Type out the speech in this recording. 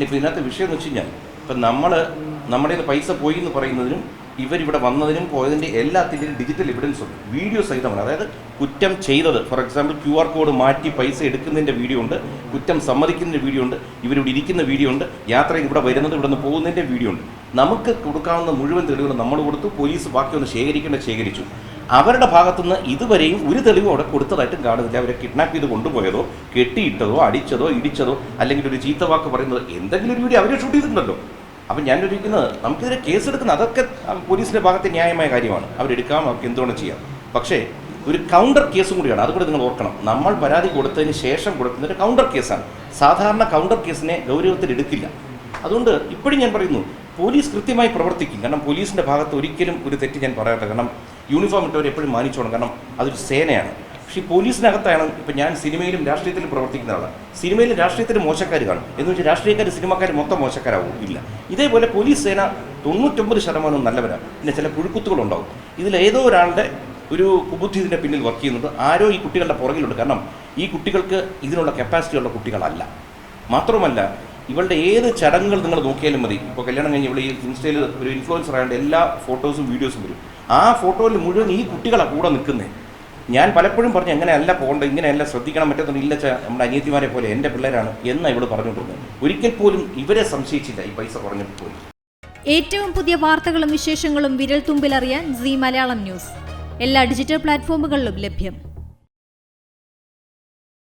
ഇപ്പം ഇതിനകത്ത് വിഷയം എന്ന് വെച്ച് കഴിഞ്ഞാൽ ഇപ്പം നമ്മൾ നമ്മുടെ പൈസ പോയി എന്ന് പറയുന്നതിനും ഇവരിവിടെ വന്നതിനും പോയതിന്റെ എല്ലാത്തിന്റെയും ഡിജിറ്റൽ എവിഡൻസ് ഉണ്ട്. വീഡിയോ സഹിതമാണ്. അതായത് കുറ്റം ചെയ്തത് for example Q R code മാറ്റി പൈസ എടുക്കുന്നതിന്റെ വീഡിയോ ഉണ്ട് കുറ്റം സമ്മതിക്കുന്നതിന്റെ വീഡിയോ ഉണ്ട് ഇവരിവിടെ ഇരിക്കുന്ന വീഡിയോ ഉണ്ട് യാത്ര ഇവിടെ വരുന്നത് ഇവിടെ നിന്ന് പോകുന്നതിന്റെ വീഡിയോ ഉണ്ട്. നമുക്ക് കൊടുക്കാവുന്ന മുഴുവൻ തെളിവുകൾ നമ്മൾ കൊടുത്തു പോലീസ് ബാക്കിയൊന്ന് ശേഖരിക്കേണ്ട ശേഖരിച്ചു. അവരുടെ ഭാഗത്തുനിന്ന് ഇതുവരെയും ഒരു തെളിവും അവിടെ കൊടുത്തതായിട്ടും കാണുന്നില്ല. അവരെ കിഡ്നാപ്പ് ചെയ്ത് കൊണ്ടുപോയതോ കെട്ടിയിട്ടതോ അടിച്ചതോ ഇടിച്ചതോ അല്ലെങ്കിൽ ഒരു ചീത്ത വാക്ക് പറയുന്നത് എന്തെങ്കിലും ഒരു വീഡിയോ അവരെ ഷൂട്ട് ചെയ്തിട്ടുണ്ടല്ലോ. അപ്പം ഞാൻ ചോദിക്കുന്നത് നമുക്കിതിരെ കേസെടുക്കുന്ന അതൊക്കെ പോലീസിന്റെ ഭാഗത്തെ ന്യായമായ കാര്യമാണ്. അവരെടുക്കാം അവർക്ക് എന്തുകൊണ്ട് ചെയ്യാം. പക്ഷേ ഒരു കൗണ്ടർ കേസും കൂടിയാണ്. അതുകൂടെ നിങ്ങൾ ഓർക്കണം. നമ്മൾ പരാതി കൊടുത്തതിന് ശേഷം കൊടുക്കുന്ന ഒരു കൗണ്ടർ കേസാണ് സാധാരണ കൗണ്ടർ കേസിനെ ഗൗരവത്തിൽ എടുക്കില്ല. അതുകൊണ്ട് ഇപ്പോഴും ഞാൻ പറയുന്നു പോലീസ് കൃത്യമായി പ്രവർത്തിക്കും. കാരണം പോലീസിന്റെ ഭാഗത്ത് ഒരിക്കലും ഒരു തെറ്റ് ഞാൻ പറയാറില്ല. കാരണം യൂണിഫോം ഇട്ടവർ എപ്പോഴും മാനിച്ചോണം കാരണം അതൊരു സേനയാണ്. പക്ഷേ പോലീസിനകത്താണ് ഇപ്പം ഞാൻ സിനിമയിലും രാഷ്ട്രീയത്തിലും പ്രവർത്തിക്കുന്ന ആളാണ്. സിനിമയിലും രാഷ്ട്രീയത്തിലും മോശക്കാർ കാണും. എന്ന് വെച്ചാൽ രാഷ്ട്രീയക്കാർ സിനിമക്കാർ മൊത്തം മോശക്കാരാവും. ഇല്ല. ഇതേപോലെ പോലീസ് സേന തൊണ്ണൂറ്റൊമ്പത് ശതമാനവും നല്ലവരാണ്. പിന്നെ ചില പുഴുക്കുത്തുകളുണ്ടാവും. ഇതിൽ ഏതോ ഒരാളുടെ ഒരു കുബുദ്ധി ഇതിന്റെ പിന്നിൽ വർക്ക് ചെയ്യുന്നത് ആരോ ഈ കുട്ടികളുടെ പുറകിലുണ്ട്. കാരണം ഈ കുട്ടികൾക്ക് ഇതിനുള്ള കപ്പാസിറ്റി ഉള്ള കുട്ടികളല്ല. മാത്രമല്ല ഇവളുടെ ഏത് ചടങ്ങുകൾ നിങ്ങൾ നോക്കിയാലും മതി. ഇപ്പോൾ കല്യാണം കഴിഞ്ഞ് ഇവിടെ ഈ ഇൻസ്റ്റയിൽ ഒരു ഇൻഫ്ലുവൻസർ ആയതുകൊണ്ട് എല്ലാ ഫോട്ടോസും വീഡിയോസും വരും. ആ ഫോട്ടോയിൽ മുഴുവൻ ഈ കുട്ടികളാണ് കൂടെ നിൽക്കുന്നത് ഞാൻ പലപ്പോഴും പറഞ്ഞു എങ്ങനെയല്ല പോകേണ്ടത് ഇങ്ങനെയല്ല ശ്രദ്ധിക്കണം പറ്റുന്ന ഇല്ല നമ്മുടെ അനിയത്തിമാരെ പോലെ എന്റെ പിള്ളേരാണ് എന്ന് ഇവിടെ പറഞ്ഞുകൊണ്ടിരുന്നത് ഒരിക്കൽ പോലും ഇവരെ സംശയിച്ചില്ല ഈ പൈസ കുറഞ്ഞിട്ട് പോലും ഏറ്റവും പുതിയ വാർത്തകളും വിശേഷങ്ങളും വിരൽ തുമ്പിലറിയാൻ സി മലയാളം ന്യൂസ്. എല്ലാ ഡിജിറ്റൽ പ്ലാറ്റ്ഫോമുകളിലും ലഭ്യം.